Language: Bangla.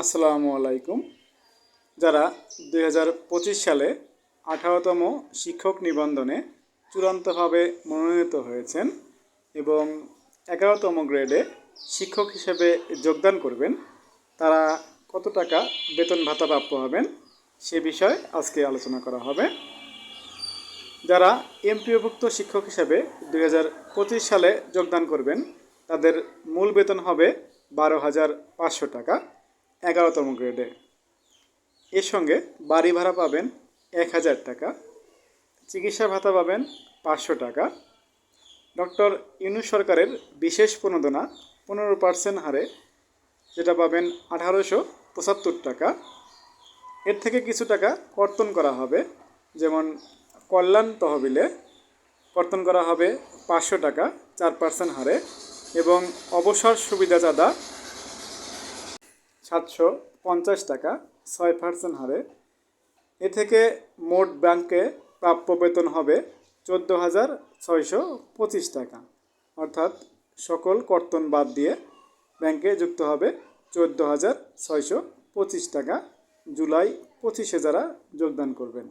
আসসালামু আলাইকুম। যারা দুই হাজার পঁচিশ সালে আঠারোতম শিক্ষক নিবন্ধনে চূড়ান্তভাবে মনোনীত হয়েছেন এবং এগারোতম গ্রেডে শিক্ষক হিসেবে যোগদান করবেন, তারা কত টাকা বেতন ভাতা প্রাপ্য হবেন সে বিষয়ে আজকে আলোচনা করা হবে। যারা এমপিওভুক্ত শিক্ষক হিসেবে দুই হাজার পঁচিশ সালে যোগদান করবেন, তাদের মূল বেতন হবে বারো হাজার পাঁচশো টাকা। এগারোতম গ্রেডে এর সঙ্গে বাড়ি ভাড়া পাবেন এক হাজার টাকা, চিকিৎসা ভাতা পাবেন পাঁচশো টাকা। ডক্টর ইউনু সরকারের বিশেষ প্রণোদনা পনেরো পার্সেন্ট হারে, যেটা পাবেন আঠারোশো পঁচাত্তর টাকা। এর থেকে কিছু টাকা কর্তন করা হবে, যেমন কল্যাণ তহবিলে কর্তন করা হবে পাঁচশো টাকা, চার পার্সেন্ট হারে, এবং অবসর সুবিধা চাঁদা সাতশো পঞ্চাশ টাকা, ছয় পার্সেন্ট হারে। এ থেকে মোট ব্যাংকে প্রাপ্য বেতন হবে চোদ্দ হাজার ছয়শো পঁচিশ টাকা। অর্থাৎ সকল কর্তন বাদ দিয়ে ব্যাংকে যুক্ত হবে চোদ্দ হাজার ছয়শো পঁচিশ টাকা। জুলাই পঁচিশে যারা যোগদান করবেন।